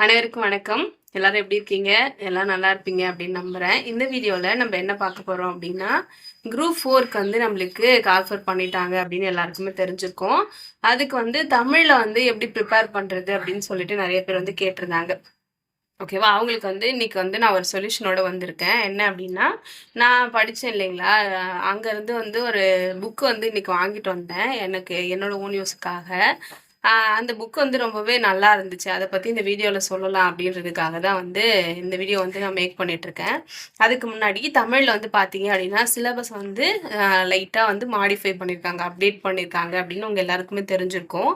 அனைவருக்கும் வணக்கம். எல்லாரும் எப்படி இருக்கீங்க? எல்லாம் நல்லா இருப்பீங்க அப்படின்னு நம்புறேன். இந்த வீடியோவில் நம்ம என்ன பார்க்க போறோம் அப்படின்னா குரூப் ஃபோருக்கு வந்து நம்மளுக்கு கால்ஃபர் பண்ணிட்டாங்க அப்படின்னு எல்லாருக்குமே தெரிஞ்சிருக்கோம். அதுக்கு வந்து தமிழில் வந்து எப்படி ப்ரிப்பேர் பண்ணுறது அப்படின்னு சொல்லிட்டு நிறைய பேர் வந்து கேட்டிருந்தாங்க. ஓகேவா அவங்களுக்கு வந்து இன்னைக்கு வந்து நான் ஒரு சொல்யூஷனோட வந்திருக்கேன். என்ன அப்படின்னா நான் படித்தேன் இல்லைங்களா? அங்கேருந்து வந்து ஒரு புக்கு வந்து இன்னைக்கு வாங்கிட்டு வந்தேன். எனக்கு என்னோட ஓன் யூஸுக்காக அந்த புக் வந்து ரொம்பவே நல்லா இருந்துச்சு. அதை பற்றி இந்த வீடியோவில் சொல்லலாம் அப்படின்றதுக்காக தான் வந்து இந்த வீடியோ வந்து நான் மேக் பண்ணிகிட்ருக்கேன் அதுக்கு முன்னாடி தமிழில் வந்து பார்த்தீங்க அப்படின்னா சிலபஸ் வந்து லைட்டாக வந்து மாடிஃபை பண்ணியிருக்காங்க அப்டேட் பண்ணியிருக்காங்க அப்படின்னு உங்கள் எல்லாருக்குமே தெரிஞ்சிருக்கும்.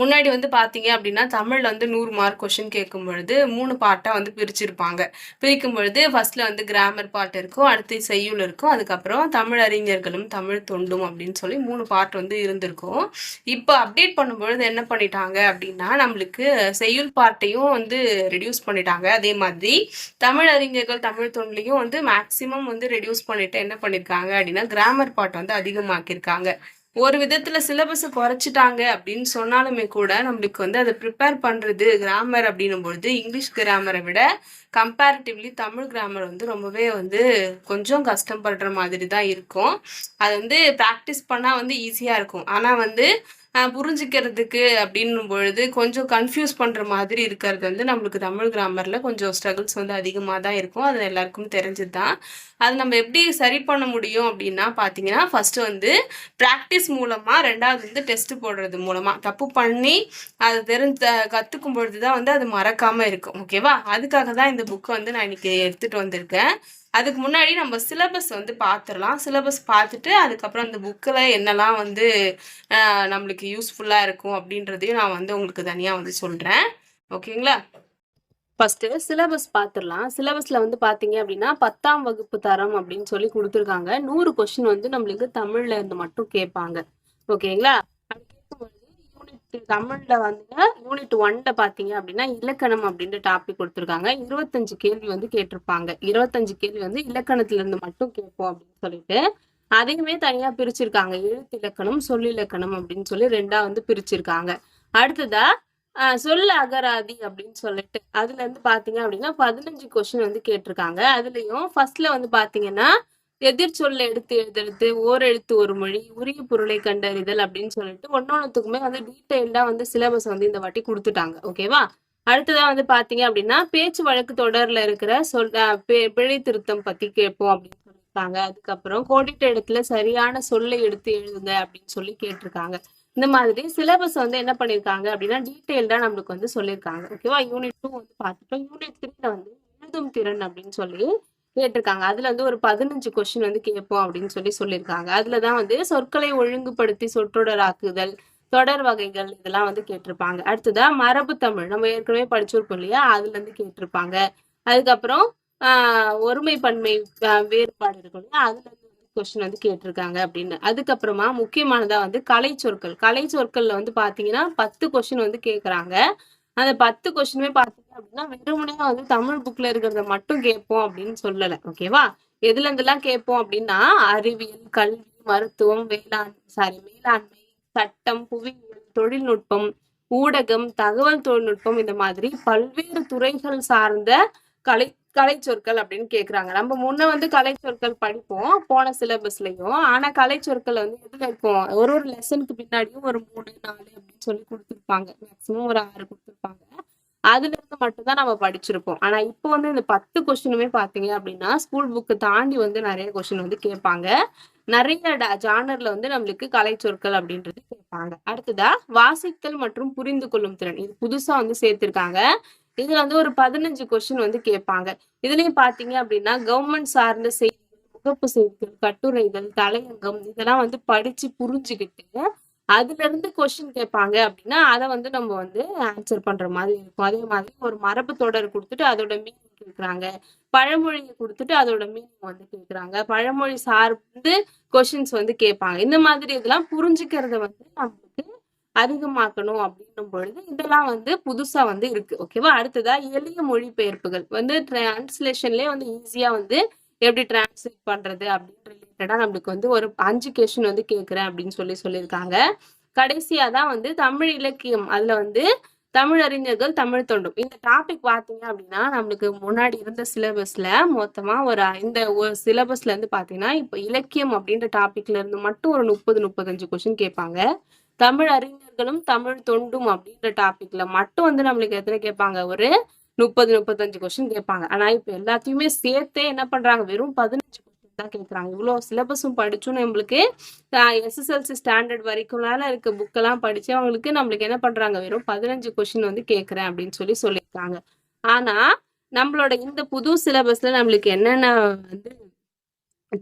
முன்னாடி வந்து பார்த்தீங்க அப்படின்னா தமிழில் வந்து நூறு மார்க் கொஷின் கேட்கும் பொழுது மூணு பார்ட்டாக வந்து பிரிச்சிருப்பாங்க. பிரிக்கும் பொழுது ஃபர்ஸ்ட்ல வந்து கிராமர் பார்ட் இருக்கும் அடுத்து செய்யுள் இருக்கும் அதுக்கப்புறம் தமிழ் அறிஞர்களும் தமிழ் தொண்டும் அப்படின்னு சொல்லி மூணு பார்ட் வந்து இருந்திருக்கும். இப்போ அப்டேட் பண்ணும்பொழுது என்ன பண்ணிட்டாங்க அப்படின்னா நம்மளுக்கு செய்யுள் பார்ட்டையும் வந்து ரெடியூஸ் பண்ணிட்டாங்க. அதே மாதிரி தமிழ் அறிஞர்கள் தமிழ் தொண்டுலையும் வந்து மேக்சிமம் வந்து ரெடியூஸ் பண்ணிட்டு என்ன பண்ணியிருக்காங்க அப்படின்னா கிராமர் பார்ட் வந்து அதிகமாக்கியிருக்காங்க. ஒரு விதத்துல சிலபஸை குறைச்சிட்டாங்க அப்படின்னு சொன்னாலுமே கூட நம்மளுக்கு வந்து அதை ப்ரிப்பேர் பண்றது கிராமர் அப்படின்னும் பொழுது இங்கிலீஷ் கிராமரை விட கம்பேரிட்டிவ்லி தமிழ் கிராமர் வந்து ரொம்பவே வந்து கொஞ்சம் கஷ்டப்படுற மாதிரி தான் இருக்கும். அது வந்து ப்ராக்டிஸ் பண்ணால் வந்து ஈஸியாக இருக்கும். ஆனால் வந்து புரிஞ்சுக்கிறதுக்கு அப்படின்னும் பொழுது கொஞ்சம் கன்ஃபியூஸ் பண்ணுற மாதிரி இருக்கிறது வந்து நம்மளுக்கு தமிழ் கிராமரில் கொஞ்சம் ஸ்ட்ரகிள்ஸ் வந்து அதிகமாக தான் இருக்கும். அது எல்லாருக்கும் தெரிஞ்சது தான் அது நம்ம எப்படி சரி பண்ண முடியும் அப்படின்னா பார்த்தீங்கன்னா ஃபஸ்ட்டு வந்து ப்ராக்டிஸ் மூலமாக ரெண்டாவது வந்து டெஸ்ட்டு போடுறது மூலமாக தப்பு பண்ணி அதை தெரிஞ்ச கற்றுக்கும் பொழுது தான் வந்து அது மறக்காமல் இருக்கும். ஓகேவா அதுக்காக தான் இந்த புக்கை வந்து நான் இன்றைக்கி எடுத்துகிட்டு வந்திருக்கேன். அதுக்கு முன்னாடி நம்ம சிலபஸ் வந்து பார்த்துடலாம் சிலபஸ் பார்த்துட்டு அதுக்கப்புறம் அந்த புக்கில் என்னெல்லாம் வந்து நம்மளுக்கு யூஸ்ஃபுல்லாக இருக்கும் அப்படின்றதையும் நான் வந்து உங்களுக்கு தனியாக வந்து சொல்கிறேன் ஓகேங்களா? ஃபர்ஸ்ட்டு சிலபஸ் பார்த்துடலாம் சிலபஸில் வந்து பார்த்தீங்க அப்படின்னா பத்தாம் வகுப்பு தரம் அப்படின்னு சொல்லி கொடுத்துருக்காங்க. நூறு கொஷின் வந்து நம்மளுக்கு தமிழில் இருந்து மட்டும் கேட்பாங்க. ஓகேங்களா? தமிழ்ல வந்து யூனிட் ஒன்ல பாத்தீங்க அப்படின்னா இலக்கணம் அப்படின்ற டாபிக் கொடுத்துருக்காங்க. இருபத்தஞ்சு கேள்வி வந்து கேட்டிருப்பாங்க. இருபத்தஞ்சு கேள்வி வந்து இலக்கணத்துல இருந்து மட்டும் கேட்போம் அப்படின்னு சொல்லிட்டு அதையுமே தனியா பிரிச்சிருக்காங்க. எழுத்து இலக்கணம் சொல்லிலக்கணம் அப்படின்னு சொல்லி ரெண்டா வந்து பிரிச்சிருக்காங்க. அடுத்ததா சொல் அகராதி அப்படின்னு சொல்லிட்டு அதுல இருந்து பாத்தீங்க அப்படின்னா பதினஞ்சு கொஸ்டின் வந்து கேட்டிருக்காங்க. அதுலயும் ஃபர்ஸ்ட்ல வந்து பாத்தீங்கன்னா எதிர் எடுத்து எழுதுறது ஓர் எழுத்து ஒரு மொழி உரிய பொருளை கண்டறிதல் அப்படின்னு சொல்லிட்டு ஒன்னொன்னுத்துக்குமே வந்து டீட்டெயில்டா வந்து சிலபஸ் வந்து இந்த வாட்டி கொடுத்துட்டாங்க. ஓகேவா அடுத்ததா வந்து பாத்தீங்க அப்படின்னா பேச்சு வழக்கு தொடர்ல இருக்கிற சொல் பிழை திருத்தம் பத்தி கேட்போம் அப்படின்னு சொல்லியிருக்காங்க. அதுக்கப்புறம் கோடிட்ட இடத்துல சரியான சொல்லை எடுத்து எழுதுங்க அப்படின்னு சொல்லி கேட்டிருக்காங்க. இந்த மாதிரி சிலபஸ் வந்து என்ன பண்ணிருக்காங்க அப்படின்னா டீட்டெயில்டா நம்மளுக்கு வந்து சொல்லியிருக்காங்க. ஓகேவா யூனிட் டூ வந்து பார்த்துட்டோம் யூனிட் த்ரீல வந்து எழுதும் திறன் அப்படின்னு சொல்லி கேட்டிருக்காங்க. அதுல வந்து ஒரு பதினஞ்சு கொஸ்டின் வந்து கேட்போம் அப்படின்னு சொல்லி சொல்லியிருக்காங்க. அதுலதான் வந்து சொற்களை ஒழுங்குபடுத்தி சொற்றொடராக்குதல் தொடர் வகைகள் இதெல்லாம் வந்து கேட்டிருப்பாங்க. அடுத்ததா மரபு தமிழ். நம்ம ஏற்கனவே படிச்சிருப்போம் இல்லையா? அதுல இருந்து கேட்டிருப்பாங்க. அதுக்கப்புறம் ஆஹ் ஒருமை பன்மை வேறுபாடு இருக்கும் இல்லையா? அதுல இருந்து கொஸ்டின் வந்து கேட்டிருக்காங்க அப்படின்னு. அதுக்கப்புறமா முக்கியமானதா வந்து கலை சொற்கள் கலை சொற்கள்ல வந்து பாத்தீங்கன்னா பத்து கொஸ்டின் வந்து கேக்குறாங்க அந்த பத்து கொஸ்டினுமே பாத்தீங்க அப்படின்னா வெறுமனையா வந்து தமிழ் புக்ல இருக்கிறத மட்டும் கேட்போம் அப்படின்னு சொல்லல. ஓகேவா எதுல இருந்தெல்லாம் கேட்போம் அப்படின்னா அறிவியல் கல்வி மருத்துவம் வேளாண் சாரி மேலாண்மை சட்டம் புவியியல் தொழில்நுட்பம் ஊடகம் தகவல் தொழில்நுட்பம் இந்த மாதிரி பல்வேறு துறைகள் சார்ந்த கலை கலை சொற்கள் அப்படின்னு கேக்குறாங்க. நம்ம முன்ன வந்து கலை சொற்கள் படிப்போம் போன சிலபஸ்லயும் ஆனா கலை சொற்கள் வந்து எதுல இருக்கும்? ஒரு ஒரு லெசனுக்கு பின்னாடியும் ஒரு மூணு நாலு அப்படின்னு சொல்லி கொடுத்துருப்பாங்க. மேக்சிமம் ஒரு ஆறு கொடுத்துருப்பாங்க. அதுல இருந்து மட்டும்தான் நம்ம படிச்சிருப்போம். ஆனா இப்போ வந்து இந்த பத்து கொஸ்டினுமே பாத்தீங்க அப்படின்னா ஸ்கூல் புக்கு தாண்டி வந்து நிறைய கொஸ்டின் வந்து கேட்பாங்க. நிறைய ஜானர்ல வந்து நம்மளுக்கு கலை சொற்கள் அப்படின்றது கேட்பாங்க. அடுத்ததா வாசித்தல் மற்றும் புரிந்து கொள்ளும் திறன். இது புதுசா வந்து சேர்த்திருக்காங்க. இதுல வந்து ஒரு பதினஞ்சு கொஸ்டின் வந்து கேட்பாங்க. இதுலயும் பாத்தீங்க அப்படின்னா கவர்மெண்ட் சார்ந்த செய்திகள் முகப்பு செய்திகள் கட்டுரைகள் தலையங்கம் இதெல்லாம் வந்து படிச்சு புரிஞ்சுக்கிட்டு அதுல இருந்து கொஸ்டின் கேட்பாங்க அப்படின்னா அதை வந்து நம்ம வந்து ஆன்சர் பண்ற மாதிரி இருக்கும். அதே மாதிரி ஒரு மரபு தொடர் கொடுத்துட்டு அதோட மீனிங் கேட்கறாங்க பழமொழியை கொடுத்துட்டு அதோட மீனிங் வந்து கேட்கறாங்க பழமொழி சார்ந்து கொஸ்டின்ஸ் வந்து கேட்பாங்க. இந்த மாதிரி இதெல்லாம் புரிஞ்சுக்கிறத வந்து நம்ம அதிகமாக்கணும் அப்படின்னும் பொழுது இதெல்லாம் வந்து புதுசா வந்து இருக்கு ஓகேவா அடுத்ததா எளிய மொழிபெயர்ப்புகள். வந்து டிரான்ஸ்லேஷன்லயே வந்து ஈஸியா வந்து எப்படி டிரான்ஸ்லேட் பண்றது அப்படின்னு ரிலேட்டடா நம்மளுக்கு வந்து ஒரு அஞ்சு கேஷன் வந்து கேட்கிறேன் அப்படின்னு சொல்லி சொல்லியிருக்காங்க. கடைசியா தான் வந்து தமிழ் இலக்கியம் அதுல வந்து தமிழ் அறிஞர்கள் தமிழ் தொண்டும். இந்த டாபிக் பார்த்தீங்க அப்படின்னா நம்மளுக்கு முன்னாடி இருந்த சிலபஸ்ல மொத்தமா ஒரு இந்த ஒரு சிலபஸ்ல இருந்து பார்த்தீங்கன்னா இப்போ இலக்கியம் அப்படின்ற டாபிக்ல இருந்து மட்டும் ஒரு முப்பது முப்பத்தஞ்சு கொஸ்டின் கேட்பாங்க. தமிழ் அறிஞர்களும் தமிழ் தொண்டும் அப்படின்ற டாபிக்ல மட்டும் வந்து நம்மளுக்கு எத்தனை கேட்பாங்க? ஒரு முப்பது முப்பத்தஞ்சு கொஸ்டின் கேட்பாங்க. ஆனா இப்போ எல்லாத்தையுமே சேர்த்தே என்ன பண்றாங்க? வெறும் பதினஞ்சு கொஸ்டின் தான் கேட்கறாங்க. இவ்வளோ சிலபஸும் படிச்சும் நம்மளுக்கு எஸ்எஸ்எல்சி ஸ்டாண்டர்ட் வரைக்கும்னால இருக்க புக்கெல்லாம் படிச்சு அவங்களுக்கு நம்மளுக்கு என்ன பண்றாங்க? வெறும் பதினஞ்சு கொஸ்டின் வந்து கேட்கறேன் அப்படின்னு சொல்லி சொல்லியிருக்காங்க. ஆனா நம்மளோட இந்த புது சிலபஸ்ல நம்மளுக்கு என்னென்ன வந்து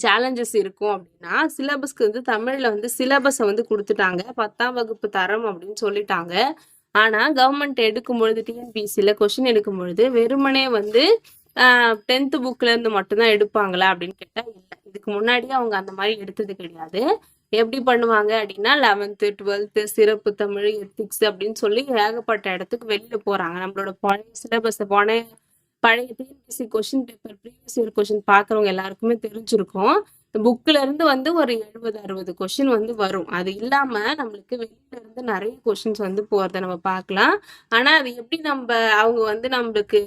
சேலஞ்சஸ் இருக்கும் அப்படின்னா சிலபஸ்க்கு வந்து தமிழில் வந்து சிலபஸை வந்து கொடுத்துட்டாங்க. பத்தாம் வகுப்பு தரம் அப்படின்னு சொல்லிட்டாங்க. ஆனால் கவர்மெண்ட் எடுக்கும் பொழுது டிஎன்பிசியில் கொஷின் எடுக்கும் பொழுது வெறுமனே வந்து டென்த்து புக்லேருந்து மட்டும்தான் எடுப்பாங்களா அப்படின்னு கேட்டால் இல்லை. இதுக்கு முன்னாடி அவங்க அந்த மாதிரி எடுத்தது கிடையாது. எப்படி பண்ணுவாங்க அப்படின்னா லெவன்த்து டுவெல்த்து சிறப்பு தமிழ் எத்திக்ஸ் அப்படின்னு சொல்லி ஏகப்பட்ட இடத்துக்கு வெளியில் போகிறாங்க நம்மளோட பழைய சிலபஸை பழைய பழைய TNPSC question paper previous year question பார்க்குறவங்க எல்லாருக்குமே தெரிஞ்சிருக்கும். புக்ல இருந்து வந்து ஒரு எழுபது அறுபது கொஷின் வந்து வரும். அது இல்லாமல் நம்மளுக்கு வெளியில இருந்து நிறைய கொஷின்ஸ் வந்து போகிறத நம்ம பார்க்கலாம். ஆனால் அது எப்படி நம்ம அவங்க வந்து நம்மளுக்கு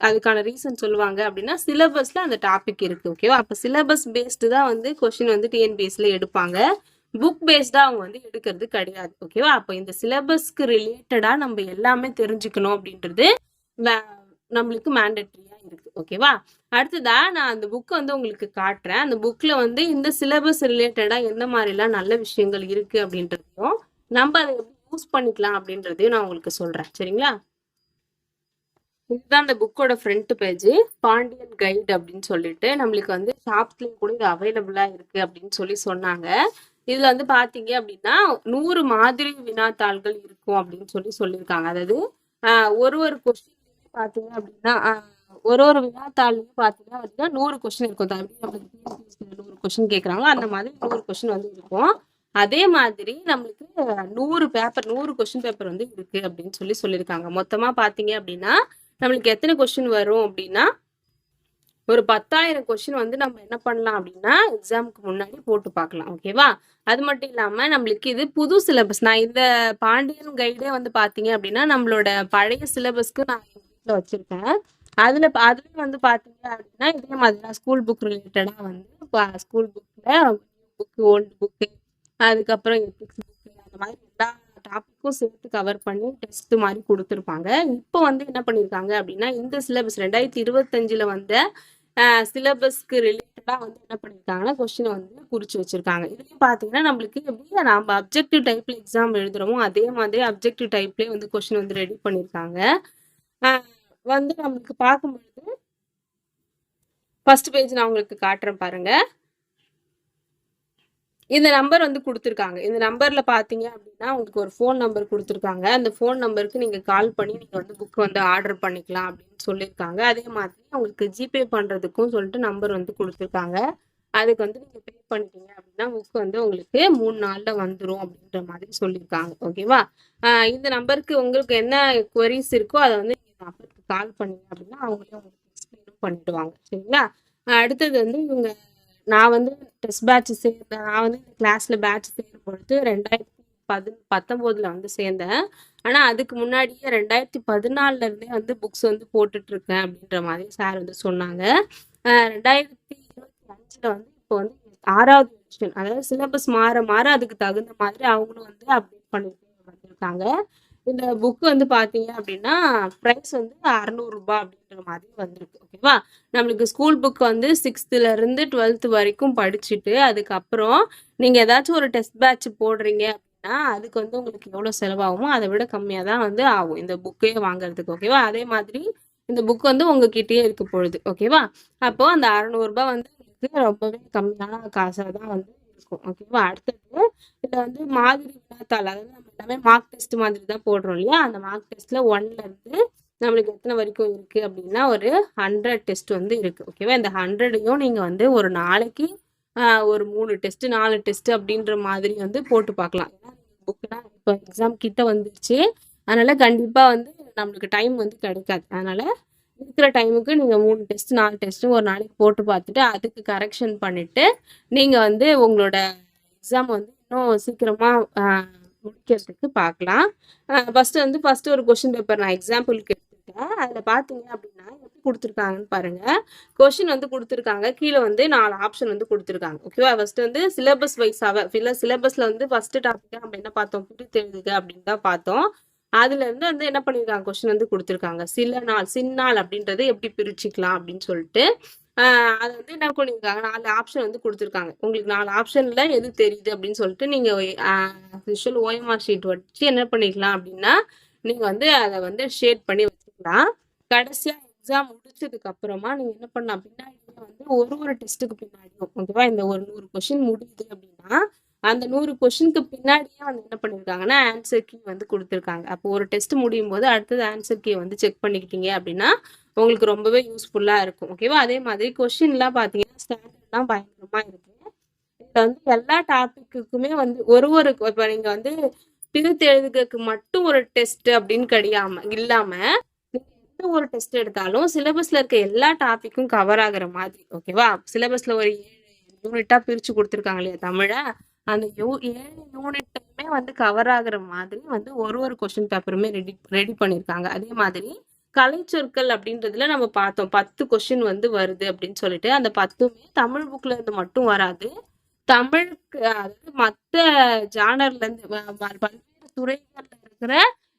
அதுக்கான ரீசன் சொல்லுவாங்க அப்படின்னா சிலபஸ்ல அந்த டாபிக் இருக்கு ஓகேவா அப்போ சிலபஸ் பேஸ்டு தான் வந்து கொஷின் வந்து டிஎன்பிஎஸ்ல எடுப்பாங்க. புக் பேஸ்டா அவங்க வந்து எடுக்கிறது கிடையாது ஓகேவா அப்போ இந்த சிலபஸ்க்கு ரிலேட்டடா நம்ம எல்லாமே தெரிஞ்சுக்கணும் அப்படின்றது வே- நம்மளுக்கு மேண்டட்ரியா இருக்கு. ஓகேவா அடுத்ததா நான் அந்த புக்கை வந்து உங்களுக்கு காட்டுறேன். அந்த புக்ல வந்து இந்த சிலபஸ் ரிலேட்டடா எந்த மாதிரிலாம் நல்ல விஷயங்கள் இருக்கு அப்படின்றதையும் நம்ம அதை எப்படி யூஸ் பண்ணிக்கலாம் அப்படின்றதையும் நான் உங்களுக்கு சொல்றேன். சரிங்களா? இதுதான் அந்த புக்கோட ஃப்ரண்ட் பேஜ் பாண்டியன் கைட் அப்படின்னு சொல்லிட்டு நம்மளுக்கு வந்து ஷாப்ஸ்லேயும் கூட இது அவைலபிளா இருக்கு அப்படின்னு சொல்லி சொன்னாங்க. இதுல வந்து பாத்தீங்க அப்படின்னா நூறு மாதிரி வினாத்தாள்கள் இருக்கும் அப்படின்னு சொல்லி சொல்லியிருக்காங்க. அதாவது ஆஹ், ஒரு ஒரு கொஸ்டின் பார்த்தீங்க அப்படின்னா ஒரு ஒரு வினாத்தாள்லயும் பார்த்தீங்கன்னா அப்படின்னா நூறு கொஸ்டின் இருக்கும். தம்பி நம்மளுக்கு நூறு கொஸ்டின் கேட்குறாங்களோ அந்த மாதிரி நூறு கொஸ்டின் வந்து இருக்கும். அதே மாதிரி நம்மளுக்கு நூறு பேப்பர் நூறு கொஸ்டின் பேப்பர் வந்து இருக்கு அப்படின்னு சொல்லி சொல்லியிருக்காங்க. மொத்தமா பாத்தீங்க அப்படின்னா நம்மளுக்கு எத்தனை கொஸ்டின் வரும் அப்படின்னா ஒரு பத்தாயிரம் கொஸ்டின் வந்து நம்ம என்ன பண்ணலாம் அப்படின்னா எக்ஸாமுக்கு முன்னாடி போட்டு பார்க்கலாம் ஓகேவா அது மட்டும் இல்லாம நம்மளுக்கு இது புது சிலபஸ் நான் இந்த பாண்டியன் கைடே வந்து பாத்தீங்க அப்படின்னா நம்மளோட பழைய சிலபஸ்க்கு நான் எங்க வச்சுருக்கேன். வச்சிருக்கேன் அதுல வந்து பார்த்தீங்க அப்படின்னா இதே மாதிரி தான் ஸ்கூல் புக் ரிலேட்டடா வந்து ஸ்கூல் புக்கில் புக்கு ஓல்டு புக்கு அதுக்கப்புறம் எத்திக்ஸ் புக்கு அந்த மாதிரி எல்லா டாப்பிக்கும் சேர்த்து கவர் பண்ணி டெஸ்ட் மாதிரி கொடுத்துருப்பாங்க. இப்போ வந்து என்ன பண்ணியிருக்காங்க அப்படின்னா இந்த சிலபஸ் ரெண்டாயிரத்தி இருபத்தஞ்சில் வந்த சிலபஸ்க்கு ரிலேட்டடாக வந்து என்ன பண்ணியிருக்காங்கன்னா கொஸ்டினை வந்து குறித்து வச்சிருக்காங்க. இதுலேயும் பார்த்தீங்கன்னா நம்மளுக்கு எப்படி நம்ம அப்ஜெக்டிவ் டைப்ல எக்ஸாம் எழுதுகிறோமோ அதே மாதிரி அப்ஜெக்டிவ் டைப்லேயே வந்து கொஸ்டின் வந்து ரெடி பண்ணியிருக்காங்க வந்து நம்மளுக்கு பார்க்கும்பொழுது ஃபர்ஸ்ட் பேஜ் நான் உங்களுக்கு காட்டுறேன் பாருங்க. இந்த நம்பர் வந்து கொடுத்துருக்காங்க. இந்த நம்பர்ல பாத்தீங்க அப்படின்னா உங்களுக்கு ஒரு ஃபோன் நம்பர் கொடுத்துருக்காங்க. அந்த ஃபோன் நம்பருக்கு நீங்க கால் பண்ணி நீங்க வந்து புக் வந்து ஆர்டர் பண்ணிக்கலாம் அப்படின்னு சொல்லியிருக்காங்க. அதே மாதிரி உங்களுக்கு ஜிபே பண்றதுக்கும் சொல்லிட்டு நம்பர் வந்து கொடுத்துருக்காங்க. அதுக்கு வந்து நீங்க பே பண்ணிட்டீங்க அப்படின்னா புக் வந்து உங்களுக்கு மூணு நாள்ல வந்துரும் அப்படின்ற மாதிரி சொல்லியிருக்காங்க. ஓகேவா ஆஹ் இந்த நம்பருக்கு உங்களுக்கு என்ன கொரிஸ் இருக்கோ அதை வந்து நம்பருக்கு கால் பண்ணீங்க அப்படின்னா அவங்களே உங்களுக்கு எக்ஸ்பிளைனும் பண்ணிடுவாங்க. சரிங்களா? அடுத்தது வந்து இவங்க நான் வந்து டெஸ்ட் பேட்ச் சேர்ந்தேன் நான் வந்து இந்த கிளாஸ்ல பேட்ச் சேரும் பொழுது ரெண்டாயிரத்தி பதி பத்தொம்போதுல வந்து சேர்ந்தேன். ஆனா அதுக்கு முன்னாடியே ரெண்டாயிரத்தி பதினாலுல இருந்தே வந்து புக்ஸ் வந்து போட்டுட்டு இருக்கேன் அப்படின்ற மாதிரி சார் வந்து சொன்னாங்க. ரெண்டாயிரத்தி இருபத்தி அஞ்சுல வந்து இப்போ வந்து ஆறாவது எடிஷன் அதாவது சிலபஸ் மாற மாற அதுக்கு தகுந்த மாதிரி அவங்களும் வந்து அப்டேட் பண்ணிட்டு வந்திருக்காங்க. இந்த புக் வந்து பார்த்தீங்க அப்படின்னா ப்ரைஸ் வந்து அறநூறுபா அப்படின்ற மாதிரி வந்திருக்கு ஓகேவா நம்மளுக்கு ஸ்கூல் புக் வந்து சிக்ஸ்த்துலேருந்து டுவெல்த்து வரைக்கும் படிச்சுட்டு அதுக்கப்புறம் நீங்கள் ஏதாச்சும் ஒரு டெஸ்ட் பேட்ச் போடுறீங்க அப்படின்னா அதுக்கு வந்து உங்களுக்கு எவ்வளோ செலவாகுமோ அதை விட கம்மியாக தான் வந்து ஆகும் இந்த புக்கே வாங்குறதுக்கு ஓகேவா அதே மாதிரி இந்த புக் வந்து உங்ககிட்டயே இருக்க பொழுது ஓகேவா அப்போ அந்த அறநூறுபா வந்து ரொம்பவே கம்மியான காசாக தான் வந்து இருக்கும். ஓகேவா அடுத்தது இதுல வந்து மாதிரி வினாத்தாள் அதாவது நம்ம எல்லாமே மார்க் டெஸ்ட் மாதிரி தான் போடுறோம் இல்லையா? அந்த மார்க் டெஸ்ட்ல ஒன்ல இருந்து நம்மளுக்கு எத்தனை வரைக்கும் இருக்கு அப்படின்னா ஒரு ஹண்ட்ரட் டெஸ்ட் வந்து இருக்கு. ஓகேவா இந்த ஹண்ட்ரடையும் நீங்க வந்து ஒரு நாளைக்கு ஒரு மூணு டெஸ்ட் நாலு டெஸ்ட் அப்படின்ற மாதிரி வந்து போட்டு பார்க்கலாம். ஏன்னா புக்லாம் இப்போ எக்ஸாம் கிட்ட வந்துருச்சு. அதனால கண்டிப்பா வந்து நம்மளுக்கு டைம் வந்து கிடைக்காது. அதனால இருக்கிற டைமுக்கு நீங்கள் மூணு டெஸ்ட் நாலு டெஸ்ட்டும் ஒரு நாளைக்கு போட்டு பார்த்துட்டு அதுக்கு கரெக்ஷன் பண்ணிட்டு நீங்க வந்து உங்களோட எக்ஸாம் வந்து இன்னும் சீக்கிரமா முடிக்கிறதுக்கு பார்க்கலாம். ஃபஸ்ட்டு வந்து ஃபர்ஸ்ட் ஒரு கொஷின் பேப்பர் நான் எக்ஸாம்பிளுக்கு எடுத்துருக்கேன் அதில் பார்த்தீங்க அப்படின்னா எப்படி கொடுத்துருக்காங்கன்னு பாருங்க. கொஷின் வந்து கொடுத்துருக்காங்க. கீழே வந்து நாலு ஆப்ஷன் வந்து கொடுத்துருக்காங்க. ஓகேவா ஃபர்ஸ்ட் வந்து சிலபஸ் வைஸாக இல்லை சிலபஸில் வந்து ஃபஸ்ட்டு டாபிக் நம்ம என்ன பார்த்தோம்? பிரித்து எழுதுக அப்படின்னு தான் பார்த்தோம். அதுல இருந்து வந்து என்ன பண்ணிருக்காங்க? கொஸ்டின் வந்து கொடுத்துருக்காங்க. சில நாள் சின்னாள் அப்படின்றத எப்படி பிரிச்சுக்கலாம் அப்படின்னு சொல்லிட்டு ஆஹ் அது வந்து என்ன பண்ணிருக்காங்க? நாலு ஆப்ஷன் வந்து கொடுத்துருக்காங்க. உங்களுக்கு நாலு ஆப்ஷன்ல எது தெரியுது அப்படின்னு சொல்லிட்டு நீங்க ஓஎம்ஆர் ஷீட் வச்சு என்ன பண்ணிக்கலாம் அப்படின்னா நீங்க வந்து அதை வந்து ஷேட் பண்ணி வச்சுக்கலாம். கடைசியா எக்ஸாம் முடிச்சதுக்கு அப்புறமா நீங்க என்ன பண்ணலாம்? அப்படின்னா வந்து ஒரு ஒரு டெஸ்ட்டுக்கு பின்னாடியும் ஓகேவா இந்த ஒரு நூறு கொஸ்டின் முடியுது அப்படின்னா அந்த நூறு கொஷினுக்கு பின்னாடியே வந்து என்ன பண்ணியிருக்காங்கன்னா ஆன்சர் கீ வந்து கொடுத்துருக்காங்க. அப்போ ஒரு டெஸ்ட் முடியும் போது அடுத்தது ஆன்சர் கீ வந்து செக் பண்ணிக்கிட்டீங்க அப்படின்னா உங்களுக்கு ரொம்பவே யூஸ்ஃபுல்லாக இருக்கும். ஓகேவா அதே மாதிரி கொஷின்லாம் பார்த்தீங்கன்னா ஸ்டாண்டர்ட்லாம் பயங்கரமாக இருக்கு. இதில் வந்து எல்லா டாப்பிக்குக்குமே வந்து ஒரு ஒரு இப்போ நீங்கள் வந்து பிரித்து எழுதுகிறதுக்கு மட்டும் ஒரு டெஸ்ட் அப்படின்னு கிடையாம இல்லாமல் நீங்கள் எந்த ஒரு டெஸ்ட் எடுத்தாலும் சிலபஸ்ல இருக்க எல்லா டாப்பிக்கும் கவர் ஆகுற மாதிரி. ஓகேவா சிலபஸ்ல ஒரு ஏழு யூனிட்டா பிரித்து கொடுத்துருக்காங்க இல்லையா தமிழை? அந்த யூ ஏழு யூனிட்டுமே வந்து கவர் ஆகுற மாதிரி வந்து ஒரு ஒரு கொஸ்டின் பேப்பருமே ரெடி ரெடி பண்ணியிருக்காங்க அதே மாதிரி கலைச்சொற்கள் அப்படின்றதுல நம்ம பார்த்தோம். பத்து கொஸ்டின் வந்து வருது அப்படின்னு சொல்லிட்டு அந்த பத்துமே தமிழ் புக்ல இருந்து மட்டும் வராது. தமிழுக்கு அதாவது மற்ற ஜானர்ல இருந்து பல்வேறு துறைகள்ல இருக்கிற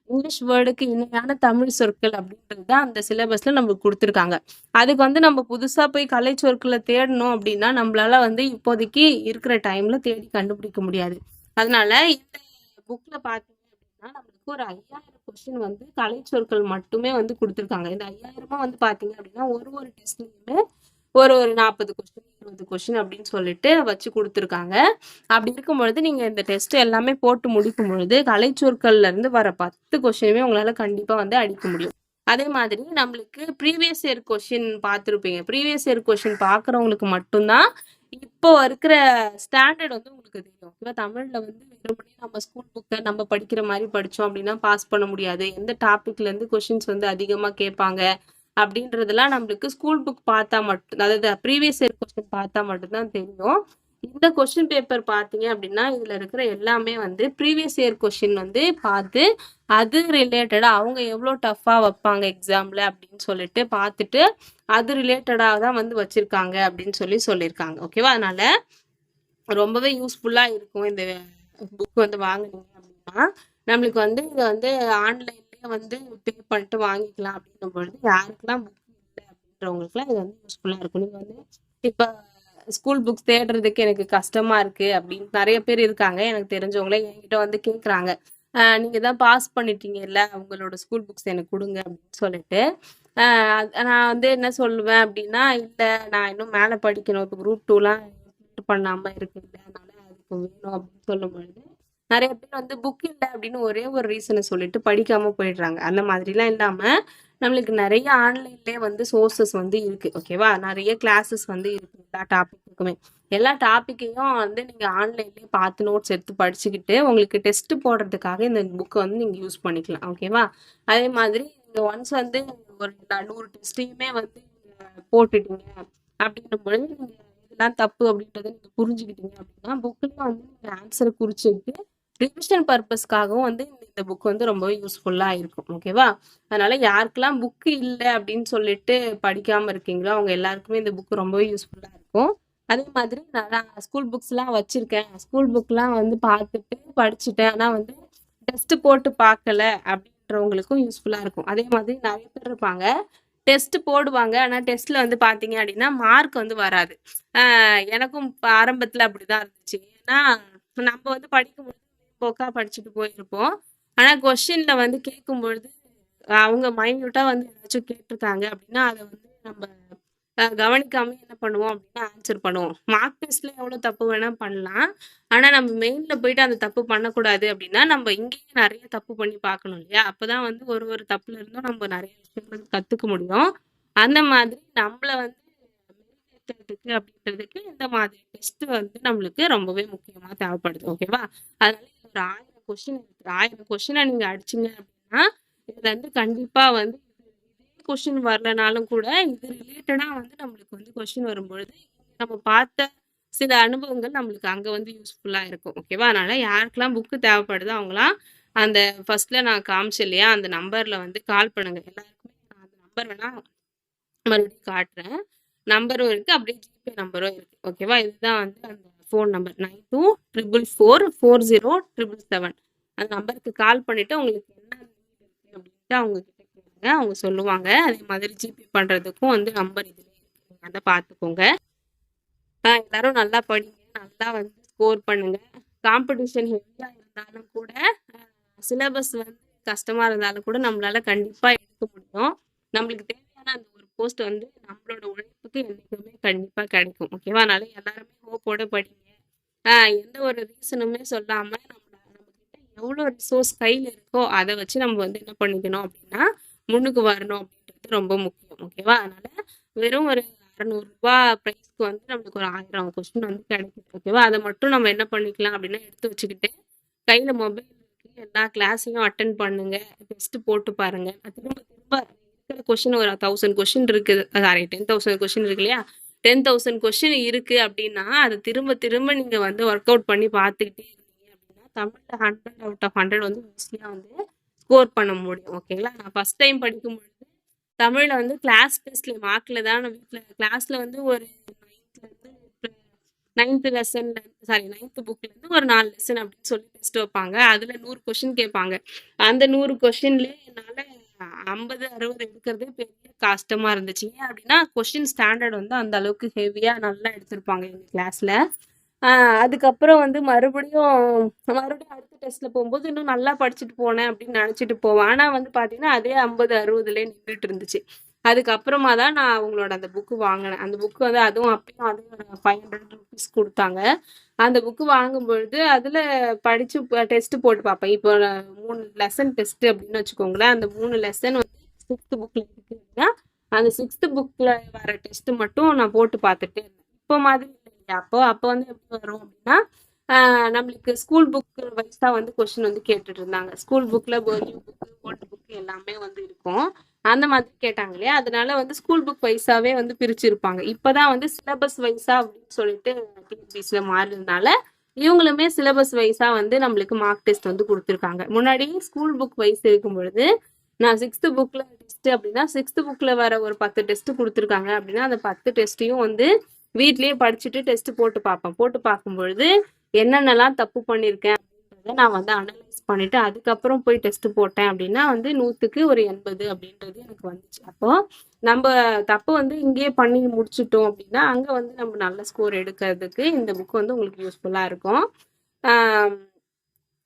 இங்கிலீஷ் வேர்டுக்கு இணையான தமிழ் சொற்கள் அப்படின்றது தான் அந்த சிலபஸ்ல நமக்கு கொடுத்துருக்காங்க. அதுக்கு வந்து நம்ம புதுசா போய் கலை சொற்களை தேடணும் அப்படின்னா நம்மளால வந்து இப்போதைக்கு இருக்கிற டைம்ல தேடி கண்டுபிடிக்க முடியாது. அதனால இந்த புக்ல பார்த்தீங்க அப்படின்னா நம்மளுக்கு ஒரு ஐயாயிரம் கொஸ்டின் வந்து கலை சொற்கள் மட்டுமே வந்து கொடுத்துருக்காங்க. இந்த ஐயாயிரமா வந்து பாத்தீங்க அப்படின்னா ஒரு ஒரு டெஸ்ட்லயுமே ஒரு ஒரு நாற்பது கொஸ்டின் இருபது கொஸ்டின் அப்படின்னு சொல்லிட்டு வச்சு கொடுத்துருக்காங்க. அப்படி இருக்கும் பொழுது நீங்கள் இந்த டெஸ்ட் எல்லாமே போட்டு முடிக்கும் பொழுது கலைச்சொற்கள்லேருந்து வர பத்து கொஸ்டினுமே உங்களால் கண்டிப்பாக வந்து அடிக்க முடியும். அதே மாதிரி நம்மளுக்கு ப்ரீவியஸ் இயர் கொஷின் பார்த்துருப்பீங்க. ப்ரீவியஸ் இயர் கொஷின் பார்க்குறவங்களுக்கு மட்டும்தான் இப்போ இருக்கிற ஸ்டாண்டர்ட் வந்து உங்களுக்கு தெரியும். ஓகேவா தமிழில் வந்து வெறுமனே நம்ம ஸ்கூல் புக்கை நம்ம படிக்கிற மாதிரி படித்தோம் அப்படின்னா பாஸ் பண்ண முடியாது. எந்த டாப்பிக்லேருந்து கொஷின்ஸ் வந்து அதிகமாக கேட்பாங்க. அப்படின்றதெல்லாம் நம்மளுக்கு ஸ்கூல் புக் பார்த்தா மட்டும் அதாவது ப்ரீவியஸ் இயர் கொஸ்டின் பார்த்தா மட்டும்தான் தெரியும். இந்த கொஸ்டின் பேப்பர் பார்த்தீங்க அப்படின்னா இதில் இருக்கிற எல்லாமே வந்து ப்ரீவியஸ் இயர் கொஸ்டின் வந்து பார்த்து அது ரிலேட்டடாக அவங்க எவ்வளோ டஃப்பாக வைப்பாங்க எக்ஸாம்ல அப்படின்னு சொல்லிட்டு பார்த்துட்டு அது ரிலேட்டடாக தான் வந்து வச்சுருக்காங்க அப்படின்னு சொல்லி சொல்லியிருக்காங்க. ஓகேவா அதனால் ரொம்பவே யூஸ்ஃபுல்லாக இருக்கும் இந்த புக் வந்து வாங்கினீங்க அப்படின்னா நம்மளுக்கு வந்து இதை வந்து ஆன்லைன் வந்து பே பண்ணிட்டு வாங்கிக்கலாம் அப்படின்னும் பொழுது யாருக்கெல்லாம் புக் இல்லை அப்படின்றவங்களுக்குலாம் இது வந்து யூஸ்ஃபுல்லாக இருக்கும். நீங்கள் வந்து இப்போ ஸ்கூல் புக்ஸ் தேடுறதுக்கு எனக்கு கஷ்டமாக இருக்குது அப்படின்னு நிறைய பேர் இருக்காங்க. எனக்கு தெரிஞ்சவங்களே என்கிட்ட வந்து கேட்குறாங்க நீங்கள் தான் பாஸ் பண்ணிட்டீங்கல்ல உங்களோட ஸ்கூல் புக்ஸ் எனக்கு கொடுங்க அப்படின்னு சொல்லிட்டு. அது- நான் வந்து என்ன சொல்லுவேன் அப்படின்னா இல்லை நான் இன்னும் மேலே படிக்கணும். இப்போ குரூப் டூலாம் பண்ணாமல் இருக்குது அதனால அதுக்கு வேணும். அப்படின்னு சொல்லும் பொழுது நிறைய பேர் வந்து புக் இல்லை அப்படின்னு ஒரே ஒரு ரீசனை சொல்லிட்டு படிக்காம போயிடுறாங்க. அந்த மாதிரிலாம் இல்லாம நம்மளுக்கு நிறைய ஆன்லைன்லேயே வந்து சோர்சஸ் வந்து இருக்கு. ஓகேவா நிறைய கிளாஸஸ் வந்து இருக்கு. எல்லா டாபிக்குமே எல்லா டாப்பிக்கையும் வந்து நீங்க ஆன்லைன்லேயே பார்த்து நோட்ஸ் எடுத்து படிச்சுக்கிட்டு உங்களுக்கு டெஸ்ட் போடுறதுக்காக இந்த புக்கை வந்து நீங்க யூஸ் பண்ணிக்கலாம். ஓகேவா அதே மாதிரி நீங்க ஒன்ஸ் வந்து ஒரு நூறு டெஸ்ட்டையுமே வந்து போட்டுட்டீங்க அப்படின்னும் பொழுது நீங்க இதெல்லாம் தப்பு அப்படின்றத நீங்க புரிஞ்சுக்கிட்டீங்க அப்படின்னா புக்கில் வந்து நீங்க ஆன்சரை குறிச்சுக்கிட்டு ரிவிஷன் பர்பஸ்க்காகவும் வந்து இந்த- புக் வந்து ரொம்பவே யூஸ்ஃபுல்லாக இருக்கும். ஓகேவா அதனால யாருக்கெல்லாம் புக்கு இல்லை அப்படின்னு சொல்லிட்டு படிக்காம இருக்கீங்களோ அவங்க எல்லாருக்குமே இந்த புக் ரொம்பவே யூஸ்ஃபுல்லாக இருக்கும். அதே மாதிரி நான் ஸ்கூல் புக்ஸ்லாம் வச்சிருக்கேன். ஸ்கூல் புக்லாம் வந்து பார்த்துட்டு படிச்சுட்டேன். ஆனால் வந்து டெஸ்ட் போட்டு பார்க்கல அப்படின்றவங்களுக்கும் யூஸ்ஃபுல்லாக இருக்கும். அதே மாதிரி நிறைய பேர் இருப்பாங்க. டெஸ்ட் போடுவாங்க. ஆனால் டெஸ்ட்டில் வந்து பார்த்தீங்க அப்படின்னா மார்க் வந்து வராது. ஆஹ் எனக்கும் ஆரம்பத்தில் அப்படிதான் இருந்துச்சு. ஏன்னா நம்ம வந்து படிக்கும்போது போக்கா படிச்சுட்டு போயிருப்போம். ஆனால் கொஷினில் வந்து கேட்கும்பொழுது அவங்க மைன்யூட்டாக வந்து ஏதாச்சும் கேட்டிருக்காங்க அப்படின்னா அதை வந்து நம்ம கவனிக்காம என்ன பண்ணுவோம் அப்படின்னா ஆன்சர் பண்ணுவோம். மார்க் டெஸ்ட்ல எவ்வளவு தப்பு வேணா பண்ணலாம். ஆனா நம்ம மெயின்ல போயிட்டு அந்த தப்பு பண்ணக்கூடாது அப்படின்னா நம்ம இங்கேயே நிறைய தப்பு பண்ணி பார்க்கணும் இல்லையா? அப்பதான் வந்து ஒரு ஒரு தப்புல இருந்தும் நம்ம நிறைய விஷயங்கள் கத்துக்க முடியும். அந்த மாதிரி நம்மள வந்து அப்படின்றதுக்கு இந்த மாதிரி டெஸ்ட் வந்து நம்மளுக்கு ரொம்பவே முக்கியமா தேவைப்படுது. ஓகேவா? அதனால ஒரு ஆயிரம் கொஷின் இருக்குது ஆயிரம் கொஷினை நீங்கள் அடிச்சீங்க அப்படின்னா இதில் வந்து கண்டிப்பாக வந்து இதே வரலனாலும் கூட இது ரிலேட்டடாக வந்து நம்மளுக்கு வந்து கொஷின் வரும்பொழுது நம்ம பார்த்த சில அனுபவங்கள் நம்மளுக்கு அங்கே வந்து யூஸ்ஃபுல்லாக இருக்கும். ஓகேவா? அதனால் யாருக்கெல்லாம் புக்கு தேவைப்படுதோ அவங்களாம் அந்த ஃபஸ்ட்டில் நான் காமிச்சேன் இல்லையா? அந்த நம்பரில் வந்து கால் பண்ணுங்கள் எல்லாருக்குமே நான் அந்த நம்பர் வேணால் மறுபடியும் காட்டுறேன். நம்பரும் இருக்குது அப்படியே ஜிபே நம்பரும் இருக்குது ஓகேவா? இதுதான் வந்து அந்த ஃபோன் நம்பர் 9244407777 அந்த நம்பருக்கு கால் பண்ணிவிட்டு உங்களுக்கு என்ன அப்படின்ட்டு அவங்க கிட்ட கேளுங்க. அவங்க சொல்லுவாங்க. அதே மாதிரி ஜிபே பண்ணுறதுக்கும் வந்து நம்பர் இதில் இருக்கு. நீங்க பார்த்துக்கோங்க. ஆ எல்லாரும் நல்லா படிங்க. நல்லா வந்து ஸ்கோர் பண்ணுங்க. காம்படிஷன் ஹெவியாக இருந்தாலும் கூட சிலபஸ் வந்து கஷ்டமாக இருந்தாலும் கூட நம்மளால கண்டிப்பாக எடுக்க முடியும். நம்மளுக்கு தேவையான அந்த போஸ்ட் வந்து நம்மளோட உழைப்புக்கு என்றைக்குமே கண்டிப்பாக கிடைக்கும். ஓகேவா? அதனால எல்லாருமே ஹோப்போட படிங்க. எந்த ஒரு ரீசனுமே சொல்லாம நம்ம நம்மக்கிட்ட எவ்வளோ ரிசோர்ஸ் கையில் இருக்கோ அதை வச்சு நம்ம வந்து என்ன பண்ணிக்கணும் அப்படின்னா, முன்னுக்கு வரணும் அப்படின்றது ரொம்ப முக்கியம். ஓகேவா? அதனால வெறும் ஒரு அறநூறுரூபா ப்ரைஸ்க்கு வந்து நம்மளுக்கு ஒரு ஆயிரம் கொஸ்டின் வந்து கிடைக்குது. ஓகேவா? அதை மட்டும் நம்ம என்ன பண்ணிக்கலாம் அப்படின்னா, எடுத்து வச்சுக்கிட்டு கையில் மொபைல் இருக்கு. எல்லா கிளாஸையும் அட்டன் பண்ணுங்க. டெஸ்ட் போட்டு பாருங்க. திரும்ப திரும்ப இருக்கிற கொஷின் ஒரு தௌசண்ட் கொஷின் இருக்குது. சாரி 10000 கொஸ்டின் இருக்கு இல்லையா? டென் தௌசண்ட் கொஷின் இருக்குது அப்படின்னா, அதை திரும்ப திரும்ப நீங்கள் வந்து ஒர்க் அவுட் பண்ணி பார்த்துக்கிட்டே இருந்தீங்க அப்படின்னா, தமிழில் ஹண்ட்ரட் அவுட் ஆஃப் 100 வந்து ஈஸியாக வந்து ஸ்கோர் பண்ண முடியும். ஓகேங்களா? நான் ஃபர்ஸ்ட் டைம் படிக்கும்பொழுது தமிழில் வந்து கிளாஸ் டெஸ்ட்ல மார்க்கில் தான் நான் வீட்ல வந்து ஒரு 9த்லேருந்து 9த் லெசன்ல சாரி நைன்த்து புக்லேருந்து ஒரு நாலு லெசன் அப்படின்னு சொல்லி டெஸ்ட் வைப்பாங்க. அதில் நூறு கொஷின் கேட்பாங்க. அந்த நூறு கொஷின்லேயே என்னால் 50, 60 எடுக்கிறதே பெரிய கஷ்டமா இருந்துச்சு. ஏன் அப்படின்னா, கொஸ்டின் ஸ்டாண்டர்ட் வந்து அந்த அளவுக்கு ஹெவியா நல்லா எடுத்திருப்பாங்க எங்க கிளாஸ்ல. அதுக்கப்புறம் வந்து மறுபடியும் மறுபடியும் அடுத்த டெஸ்ட்ல போகும்போது இன்னும் நல்லா படிச்சுட்டு போனேன் அப்படின்னு நினைச்சிட்டு போவேன். ஆனா வந்து பார்த்தீங்கன்னா, அதே ஐம்பது அறுபதுலேயே நின்றுட்டு இருந்துச்சு. அதுக்கப்புறமா தான் நான் அவங்களோட அந்த புக்கு வாங்கினேன் அந்த புக் வந்து அதுவும் அப்பயும் அதுவும் ஃபைவ் ஹண்ட்ரட் ருபீஸ் கொடுத்தாங்க அந்த புக் வாங்கும்பொழுது அதில் படிச்சு டெஸ்ட்டு டெஸ்ட் போட்டு பார்ப்பேன். இப்போ மூணு லெசன் டெஸ்ட்டு அப்படின்னு வச்சுக்கோங்களேன். அந்த மூணு லெசன் வந்து சிக்ஸ்த்து புக்ல இருக்கு அப்படின்னா, அந்த சிக்ஸ்த்து புக்கில் வர டெஸ்ட் மட்டும் நான் போட்டு பார்த்துட்டு இருந்தேன். இப்போ மாதிரி இல்லையா? அப்போ அப்போ வந்து எப்படி வரும் அப்படின்னா, நம்மளுக்கு ஸ்கூல் புக் தான் வந்து கொஸ்டின் வந்து கேட்டுட்டு இருந்தாங்க. ஸ்கூல் புக்கில் நியூ புக், ஓல்டு புக் எல்லாமே வந்து இருக்கும். அந்த மாதிரி கேட்டாங்க இல்லையா? அதனால வந்து ஸ்கூல் புக் வைஸாவே வந்து பிரிச்சிருப்பாங்க. இப்பதான் வந்து சிலபஸ் வைஸா அப்படின்னு சொல்லிட்டு டிஎன்பிஎஸ்சில மாறுனதுனால, இவங்களுமே சிலபஸ் வைஸா வந்து நம்மளுக்கு மார்க் டெஸ்ட் வந்து கொடுத்துருக்காங்க முன்னாடி ஸ்கூல் புக் வைஸ் இருக்கும் பொழுது நான் 6த் புக்ல டெஸ்ட் அப்படின்னா, 6த் புக்ல வர ஒரு 10 டெஸ்ட் கொடுத்துருக்காங்க அப்படின்னா, அந்த 10 டெஸ்ட்டையும் வந்து வீட்லயே படிச்சுட்டு டெஸ்ட் போட்டு பார்ப்பேன். போட்டு பார்க்கும்பொழுது, என்னென்னலாம் தப்பு பண்ணியிருக்கேன் அப்படின்றத நான் வந்து அனலைஸ் பண்ணிட்டு, அதுக்கப்புறம் போய் டெஸ்ட் போட்டேன் அப்படின்னா வந்து 100க்கு ஒரு 80 அப்படின்றது எனக்கு வந்துச்சு. அப்போ நம்ம தப்பு வந்து இங்கேயே பண்ணி முடிச்சுட்டோம் அப்படின்னா, அங்க வந்து நம்ம நல்ல ஸ்கோர் எடுக்கிறதுக்கு இந்த புக் வந்து உங்களுக்கு யூஸ்ஃபுல்லா இருக்கும்.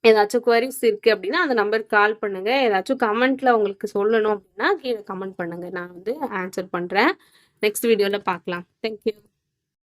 ஏதாச்சும் குவரிஸ் இருக்கு அப்படின்னா, அந்த நம்பருக்கு கால் பண்ணுங்க. ஏதாச்சும் கமெண்ட்ல உங்களுக்கு சொல்லணும் அப்படின்னா, கீழே கமெண்ட் பண்ணுங்க. நான் வந்து ஆன்சர் பண்றேன். நெக்ஸ்ட் வீடியோல பார்க்கலாம். Thank you.